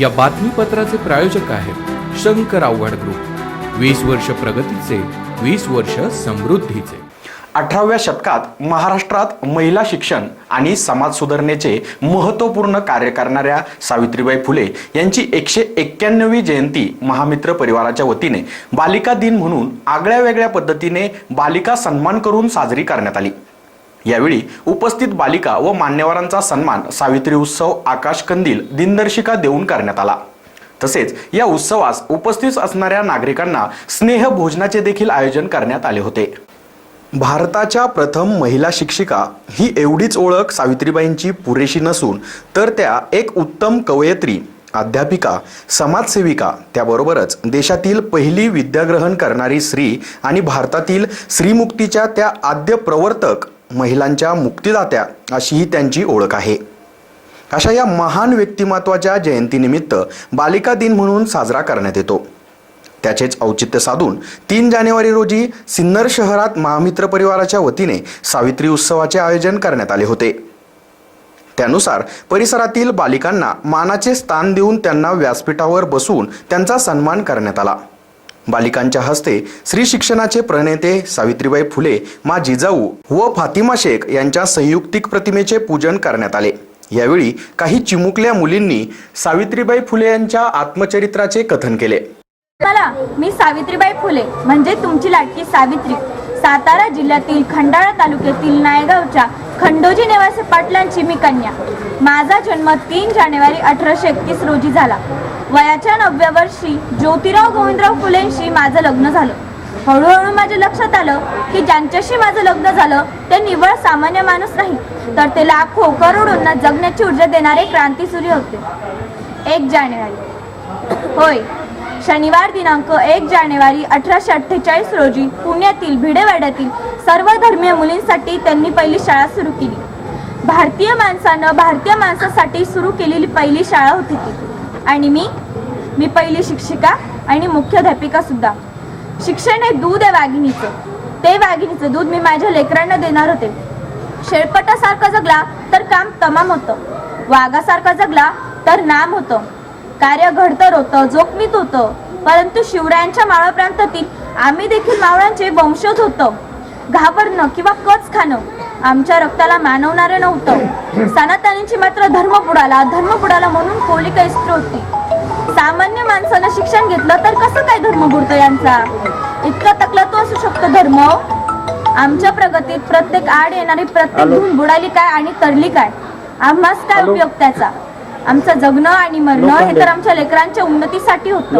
या बातमीपत्राचे प्रायोजक आहेत शंकर आव्हाड ग्रुप. वीस वर्ष प्रगतीचे वीस वर्ष समृद्धीचे. अठराव्या शतकात महाराष्ट्रात महिला शिक्षण आणि समाज सुधारणेचे महत्त्वपूर्ण कार्य करणाऱ्या सावित्रीबाई फुले यांची एकशे एक्क्याण्णवी जयंती महामित्र परिवाराच्या वतीने बालिका दिन म्हणून आगळ्या वेगळ्या पद्धतीने बालिका सन्मान करून साजरी करण्यात आली. यावेळी उपस्थित बालिका व मान्यवरांचा सन्मान सावित्री उत्सव आकाश कंदील दिनदर्शिका देऊन करण्यात आला. तसेच या उत्सवास उपस्थित असणाऱ्या नागरिकांना स्नेह भोजनाचे देखील आयोजन करण्यात आले होते. भारताच्या प्रथम महिला शिक्षिका ही एवढीच ओळख सावित्रीबाईंची पुरेशी नसून तर त्या एक उत्तम कवयित्री अध्यापिका समाजसेविका त्याबरोबरच देशातील पहिली विद्याग्रहण करणारी स्त्री आणि भारतातील स्त्रीमुक्तीच्या त्या आद्य प्रवर्तक महिलांच्या मुक्तिदात्या अशीही त्यांची ओळख आहे. अशा या महान व्यक्तिमत्वाच्या जयंतीनिमित्त बालिका दिन म्हणून साजरा करण्यात येतो. त्याचेच औचित्य साधून तीन जानेवारी रोजी सिन्नर शहरात महामित्र परिवाराच्या वतीने सावित्री उत्सवाचे आयोजन करण्यात आले होते. त्यानुसार परिसरातील बालिकांना मानाचे स्थान देऊन त्यांना व्यासपीठावर बसवून त्यांचा सन्मान करण्यात आला. बालिकांच्या हस्ते श्री शिक्षणाचे प्रणेते सावित्रीबाई फुले मा जिजाऊ व फातिमा शेख यांच्या संयुक्तिक प्रतिमेचे पूजन करण्यात आले. यावेळी काही चिमुकल्या मुलींनी सावित्रीबाई फुले यांच्या आत्मचरित्राचे कथन केले. मला मी सावित्रीबाई फुले म्हणजे तुमची लाडकी सावित्री. सातारा जिल्ह्यातील खंडाळा तालुक्यातील नायगावच्या खंडोजी नेवासे पाटलांची मी कन्या. माझा जन्म तीन जानेवारी अठराशे एकतीस रोजी झाला. वयाच्या नवव्या वर्षी ज्योतिराव गोविंदराव फुलेंशी माझं लग्न झालं. हळूहळू माझ्या लक्षात आलं की ज्यांच्याशी माझं लग्न झालं ते निवळ सामान्य माणूस नाही. तर ते लाखो करोडोंना जगण्याची ऊर्जा देणारे क्रांतीसूर्य होते. एक जानेवारी. होय. शनिवार दिनांक एक जानेवारी अठराशे अठ्ठेचाळीस रोजी पुण्यातील भिडेवाड्यातील सर्व धर्मीय मुलींसाठी त्यांनी पहिली शाळा सुरू केली. भारतीय माणसानं भारतीय माणसासाठी सुरू केलेली पहिली शाळा होती ती. आणि मी मी पहिली शिक्षिका आणि मुख्याध्यापिका सुद्धा. शिक्षण हे दूध आहे वाघिणीचं. ते वाघिणीचं दूध मी माझ्या लेकरांना देणार होते. शेळपटासारखा जगला तर काम तमाम होतं. वाघासारखा जगला तर नाम होतं. कार्य घडतर होतं जोखमीत होतं. परंतु शिवरायांच्या मावळ प्रांतातील आम्ही देखील मावळांचे वंशज होतो. घाबरणं किंवा कच खाणं आमच्या रक्ताला मानवणारं नव्हतं. सनातनींची मात्र धर्म बुडाला धर्म बुडाला म्हणून कोलिका इस्त्र होती सामान्य माणसानं शिक्षण घेतलं तर कसं काय धर्म बुडतो यांचा? इतका तकला तो असू शकतो धर्म? आमच्या प्रगतीत प्रत्येक आड येणारी प्रत्येक धून बुडाली काय आणि तरली काय? आम्हास काय उपयोग त्याचा? आमचं जगणं आणि मरणं हे तर आमच्या लेकरांच्या उन्नतीसाठी होतं.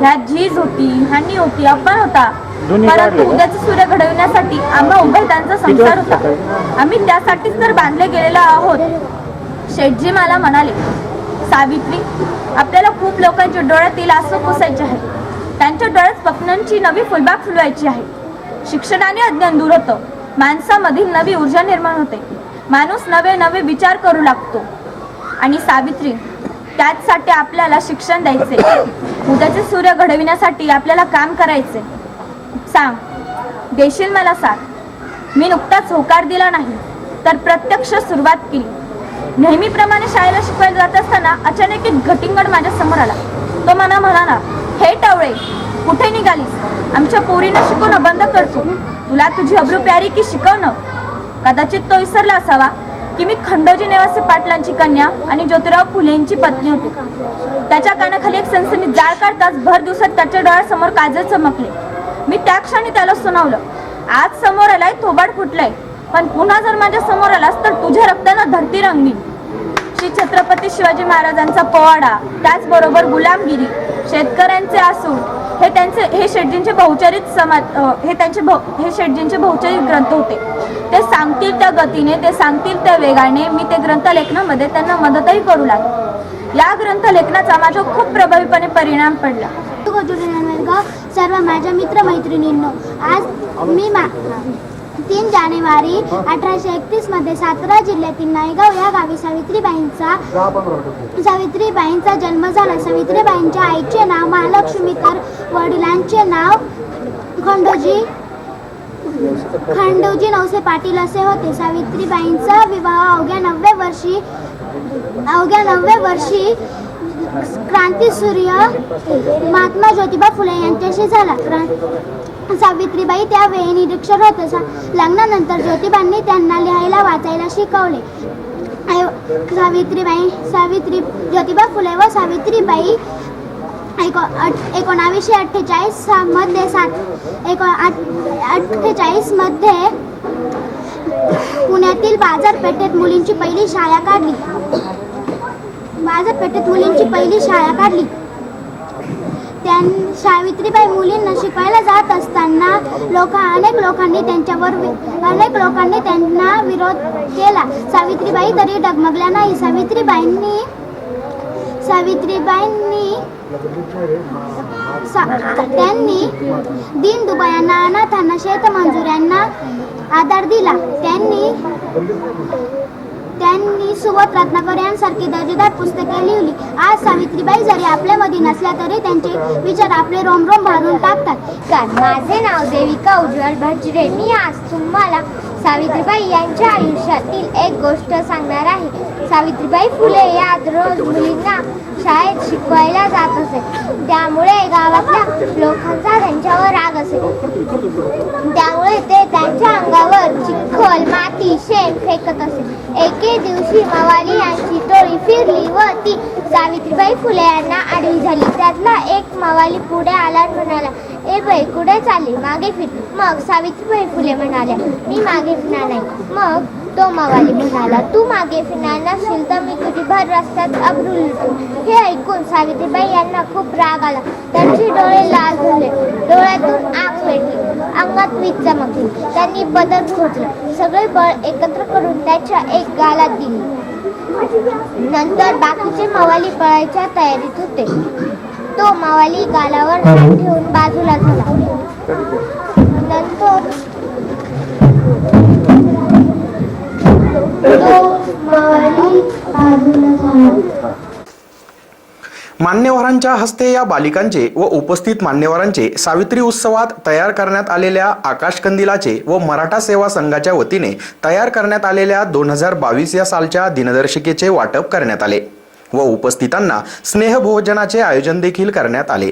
ह्यात झीज होती हानी होती अपमान होता. परंतु उद्याचं सूर्य घडविण्यासाठी आम्हा उभे त्यांचा संसार होता. आम्ही त्यासाठीच तर बांधले गेलेलो आहोत. शेठजी मला म्हणाले सावित्री आपल्याला खूप लोकांच्या डोळ्यातील आसू पुसायचे आहे त्यांच्या डोळ्यात स्वप्नांची नवी फुलबाग फुलवायची आहे. शिक्षणाने अज्ञान दूर होतं. माणसामधील नवी ऊर्जा निर्माण होते. माणूस नवे नवे विचार करू लागतो. आणि सावित्री त्याचसाठी आपल्याला शिक्षण द्यायचे उद्याचे सूर्य घडविण्यासाठी आपल्याला काम करायचे सांग देशील मला साथ? मी नुकताच होकार दिला नाही तर प्रत्यक्ष सुरुवात केली. नेहमीप्रमाणे शाळेला शिकवायला जात असताना अचानक एक घटिंगड माझ्यासमोर आला. तो मला म्हणाला हे टवळे कुठे निघालीस? आमच्या पोरीनं शिकवणं बंद करतो तुला तुझी अब्रू प्यारी की शिकवणं? कदाचित तो विसरला असावा. की मी खंडोजी नेवासे पाटलांची कन्या आणि ज्योतिराव फुलेंची पत्नी होती. त्याच्या कानाखाली एक सनसनी जाळ काढताच भर दिवसात त्याच्या डोळ्यासमोर काजळ चमकले. मी त्या क्षणी त्याला सुनावलं. आज समोर आलाय थोबाड फुटलाय. पण पुन्हा जर माझ्यासमोर आलास तर तुझ्या रक्तानं धरती रंगीन. श्री छत्रपती शिवाजी महाराजांचा पोवाडा त्याचबरोबर गुलामगिरी शेतकऱ्यांचे आसूड हे त्यांचे हे शेटजींचे बहुचरित समाज हे त्यांचे हे शेटजींचे बहुचरित ग्रंथ होते. ते सांगतील त्या गतीने ते सांगतील त्या वेगाने मी ते ग्रंथ लेखनामध्ये त्यांना मदतही करू लागले. या ग्रंथ लेखनाचा माझ्या खूप प्रभावीपणे परिणाम पडला. सर्व माझ्या मित्रमैत्रिणींनो आज मी मा तीन जानेवारी अठराशे एकतीसमध्ये सातारा जिल्ह्यातील नायगाव या गावी सावित्रीबाईंचा सावित्रीबाईंचा जन्म झाला. सावित्रीबाईंच्या आईचे नाव महालक्ष्मी तर वडिलांचे नाव खंडोजी खंडोजी नवसे पाटील असे होते. सावित्रीबाईंचा विवाह अवघ्या नवव्या वर्षी अवघ्या नवव्या वर्षी क्रांती सूर्य महात्मा ज्योतिबा फुले यांच्याशी झाला. क्रां सावित्रीबाई त्यावेळी निरीक्षर होत्या सा लग्नानंतर ज्योतिबांनी त्यांना लिहायला वाचायला शिकवले. सावित्रीबाई सावित्री ज्योतिबा फुले व सावित्रीबाई ऐको एकोणावीसशे अठ्ठेचाळीसमध्ये सात एको अठ्ठेचाळीसमध्ये पुण्यातील बाजारपेठेत मुलींची पहिली शाळा काढली. बाजारपेठेत मुलींची पहिली शाळा काढली. त्यां सावित्रीबाई मुलींना शिकवायला जात असताना लोक अनेक लोकांनी त्यांच्यावर अनेक लोकांनी त्यांना विरोध केला. सावित्रीबाई तरी डगमगल्या नाही. सावित्रीबाईंनी सावित्रीबाईंनी सा- त्यांनी दीन दुबयांना अनाथांना शेतमजुरांना आधार दिला. त्यांनी त्यांनी सुवत रत्नाकर यांसारखी दर्जेदार पुस्तके लिहिली. आज सावित्रीबाई जरी आपल्यामध्ये नसल्या तरी त्यांचे विचार आपले रोम रोम भरून टाकतात माझे नाव देविका उज्ज्वल भजरे मी आज तुम्हाला सावित्रीबाई यांच्या आयुष्यातील एक गोष्ट सांगणार आहे. सावित्रीबाई फुले या रोज मुलींना शाळेत शिकवायला जात असे. त्यामुळे गावातल्या लोकांचा त्यांच्यावर राग असे. त्यामुळे ते त्यांच्या अंगावर चिखल माती शेण फेकत असे. एके दिवशी मवाली यांची टोळी फिरली व ती सावित्रीबाई फुले यांना आडवी झाली. त्यातला एक मवाली पुढे आला म्हणाला ए बाई कुठे चालली? मागे फिर. मग सावित्रीबाई फुले म्हणाल्या मी मागे फिरणार नाही. मग तो मवाली म्हणाला तू मागे फिरणार नसशील तर मी तुझी भर रस्त्यात अब्रू लुटू हे ऐकून सावित्रीबाई यांना खूप राग आला. त्यांचे डोळे लाल झाले. डोळ्यातून आग पेटली. अंगात वीज चमकली. त्यांनी बदल खोटले सगळे बळ एकत्र करून त्याच्या एक गालात दिली. नंतर बाकीचे मवाली पळायच्या तयारीत होते. तो मावाली गालावर ठेवून बाजूला झाला. नंतर तो मावाली बाजूला झाला. मान्यवरांच्या हस्ते या बालिकांचे व उपस्थित मान्यवरांचे सावित्री उत्सवात तयार करण्यात आलेल्या आकाशकंदिलाचे व मराठा सेवा संघाच्या वतीने तयार करण्यात आलेल्या दोन हजार बावीस या सालच्या दिनदर्शिकेचे वाटप करण्यात आले. व उपस्थितांना स्नेहभोजनाचे आयोजन देखील करण्यात आले.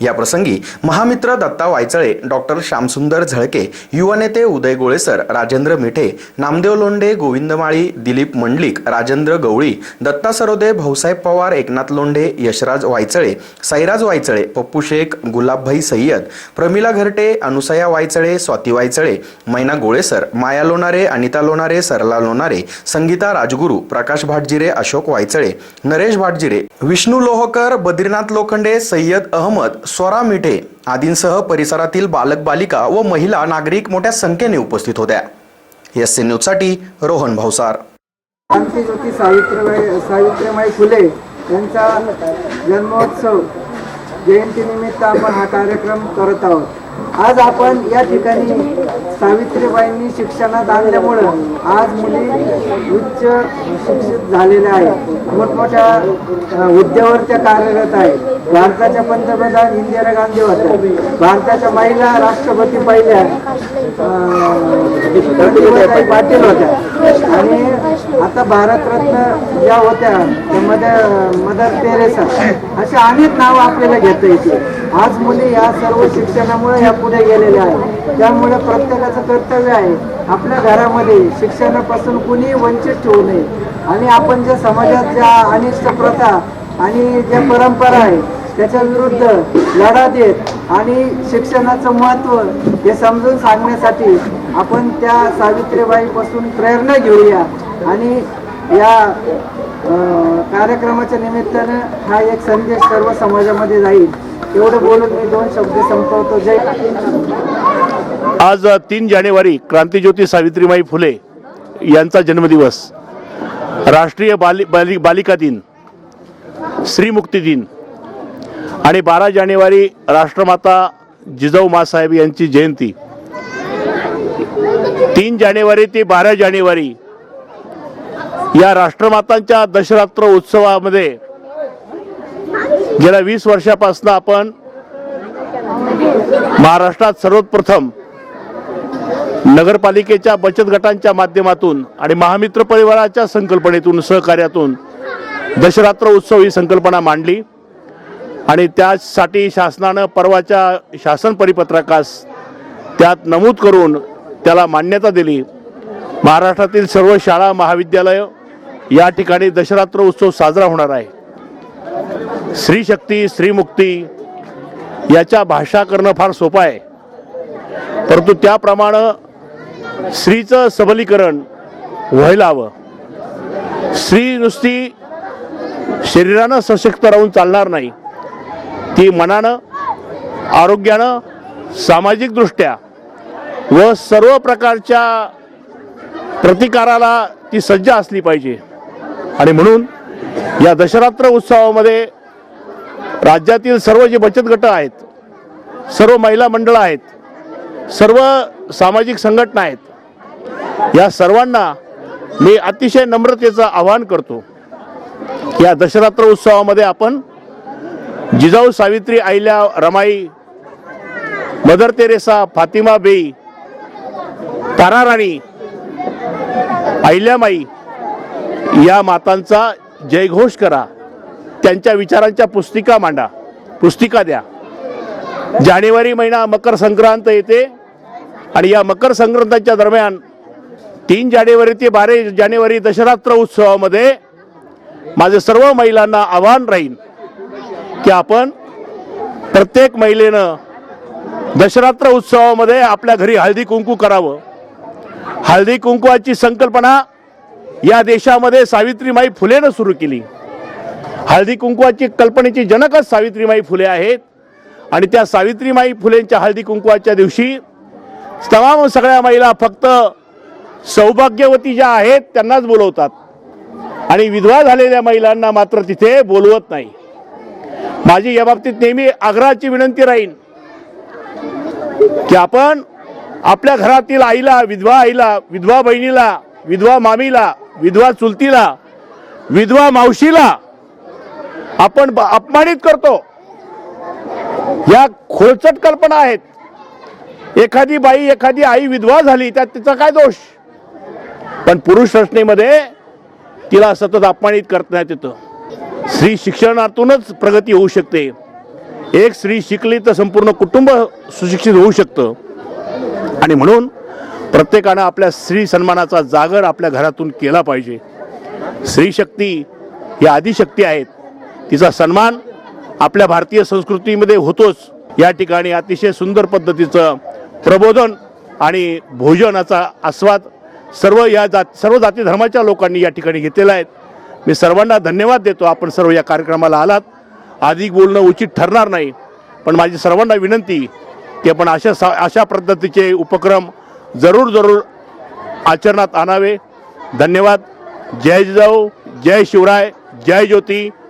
या प्रसंगी महामित्र दत्ता वायचळे डॉक्टर श्यामसुंदर झळके युवनेते उदय गोळेसर राजेंद्र मिठे नामदेव लोंढे गोविंद माळी दिलीप मंडलिक राजेंद्र गवळी दत्ता सरोदे भाऊसाहेब पवार एकनाथ लोंढे यशराज वायचळे साईराज वायचळे पप्पू शेख गुलाबभाई सय्यद प्रमिला घरटे अनुसया वायचळे स्वाती वायचळे मैना गोळेसर माया लोणारे अनिता लोणारे सरला लोणारे संगीता राजगुरू प्रकाश भाटजिरे अशोक वायचळे नरेश भाटजिरे विष्णू लोहकर बद्रीनाथ लोखंडे सय्यद अहमद स्वरा मिठे आदींसह परिसरातील बालक बालिका व महिला नागरिक मोठ्या संख्येने उपस्थित होत्या. एस सी न्यूजसाठी रोहन भावसार क्रांतीज्योती सावित्रीबाई सावित्रीबाई फुले यांचा जन्मोत्सव जयंतीनिमित्त आपण हा कार्यक्रम करत आहोत. आज आपण या ठिकाणी सावित्रीबाईंनी शिक्षणात आणल्यामुळं आज मुली उच्च शिक्षित झालेल्या आहेत. मोठमोठ्या हुद्द्यावर त्या कार्यरत आहेत. भारताच्या पंतप्रधान इंदिरा गांधी होत्या. भारताच्या महिला राष्ट्रपती पहिल्या पाटील होत्या. आणि आता भारतरत्न ज्या होत्या त्यामध्ये मदर तेरेसा अशी अनेक नावं आपल्याला घेता येते आज मुली या सर्व शिक्षणामुळे या पुढे गेलेले आहे. त्यामुळे प्रत्येकाचं कर्तव्य आहे आपल्या घरामध्ये शिक्षणापासून कुणी वंचित ठेवू नये. आणि आपण ज्या समाजात ज्या अनिष्ट प्रथा आणि ज्या परंपरा आहे त्याच्या विरुद्ध लढा देत आणि शिक्षणाचं महत्त्व हे समजून सांगण्यासाठी आपण त्या सावित्रीबाईपासून प्रेरणा घेऊया. आणि या कार्यक्रमाच्या निमित्तानं हा एक संदेश सर्व समाजामध्ये जाईल. एवढं मी दोन शब्द संपवतो. जय आज तीन जानेवारी क्रांतीज्योती सावित्रीबाई फुले यांचा जन्मदिवस. राष्ट्रीय बाली बाली बालिका दिन श्रीमुक्ती दिन आणि बारा जानेवारी राष्ट्रमाता जिजाऊ मासाहेब यांची जयंती. तीन जानेवारी ते बारा जानेवारी या राष्ट्रमातांच्या दशरात्र उत्सवामध्ये गेल्या वीस वर्षापासून आपण महाराष्ट्रात सर्वप्रथम नगरपालिकेच्या बचत गटांच्या माध्यमातून आणि महामित्र परिवाराच्या संकल्पनेतून सहकार्यातून दशरात्र उत्सव ही संकल्पना मांडली. आणि त्यासाठी शासनानं परवाच्या शासन परिपत्रकास त्यात नमूद करून त्याला मान्यता दिली. महाराष्ट्रातील सर्व शाळा महाविद्यालय या ठिकाणी दशरात्र उत्सव साजरा होणार आहे. स्त्रीशक्ती स्त्रीमुक्ती याच्या भाषा करणं फार सोपं आहे. परंतु त्याप्रमाणे स्त्रीचं सबलीकरण व्हायला हवं स्त्री नुसती शरीरानं सशक्त राहून चालणार नाही. ती मनानं आरोग्यानं सामाजिकदृष्ट्या व सर्व प्रकारच्या प्रतिकाराला ती सज्ज असली पाहिजे. आणि म्हणून या दशरात्र उत्सवामध्ये राज्यातील सर्व जे बचत गट आहेत सर्व महिला मंडळं आहेत सर्व सामाजिक संघटना आहेत या सर्वांना मी अतिशय नम्रतेचं आवाहन करतो. या दशरात्र उत्सवामध्ये आपण जिजाऊ सावित्री आईल्या रमाई मदर तेरेसा फातिमा बेई ताराराणी अहिल्यामाई या मातांचा जयघोष करा. त्यांच्या विचारांच्या पुस्तिका मांडा. पुस्तिका द्या. जानेवारी महिना मकर संक्रांत येते आणि या मकर संक्रांतीच्या दरम्यान तीन जानेवारी ते बारा जानेवारी दशरात्र उत्सवामध्ये माझे सर्व महिलांना आव्हान राहील की आपण प्रत्येक महिलेनं दशरात्र उत्सवामध्ये आपल्या घरी हळदी कुंकू करावं. हळदी कुंकवाची संकल्पना या देशामध्ये सावित्रीमाई फुलेनं सुरू केली. हळदी कुंकवाची कल्पनेची जनकच सावित्रीमाई फुले आहेत. आणि त्या सावित्रीमाई फुलेंच्या हळदी कुंकवाच्या दिवशी तमाम सगळ्या महिला फक्त सौभाग्यवती ज्या आहेत त्यांनाच बोलवतात. आणि विधवा झालेल्या महिलांना मात्र तिथे बोलवत नाही. माझी या बाबतीत नेहमी आग्रहाची विनंती राहील की आपण आपल्या घरातील आईला विधवा आईला विधवा बहिणीला विधवा मामीला विधवा चुलतीला विधवा मावशीला आपण ब- अपमानित करतो. या खोलचट कल्पना आहेत. एखादी बाई एखादी आई विधवा झाली त्यात तिचा काय दोष? पण पुरुष रचनेमध्ये तिला सतत अपमानित करण्यात येतं. स्त्री शिक्षणातूनच प्रगती होऊ शकते. एक स्त्री शिकली तर संपूर्ण कुटुंब सुशिक्षित होऊ शकतं. आणि म्हणून प्रत्येकानं आपल्या स्त्री सन्मानाचा जागर आपल्या घरातून केला पाहिजे. स्त्री शक्ती ही आदिशक्ती आहेत. तिचा सन्मान आपल्या भारतीय संस्कृतीमध्ये होतोच. या ठिकाणी अतिशय सुंदर पद्धतीचं प्रबोधन आणि भोजनाचा आस्वाद सर्व या जात सर्व जाती धर्माच्या लोकांनी या ठिकाणी घेतलेला आहे. मी सर्वांना धन्यवाद देतो. आपण सर्व या कार्यक्रमाला आलात. अधिक बोलणं उचित ठरणार नाही. पण माझी सर्वांना विनंती की आपण अशा सा अशा पद्धतीचे उपक्रम जरूर जरूर आचरणात आणावे. धन्यवाद. जय जिजाऊ. जय शिवराय. जय ज्योती.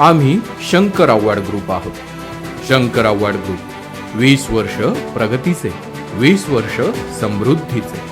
आम्ही शंकर आव्हाड ग्रुप आहोत. शंकर आव्हाड ग्रुप वीस वर्ष प्रगतीचे वीस वर्ष समृद्धीचे.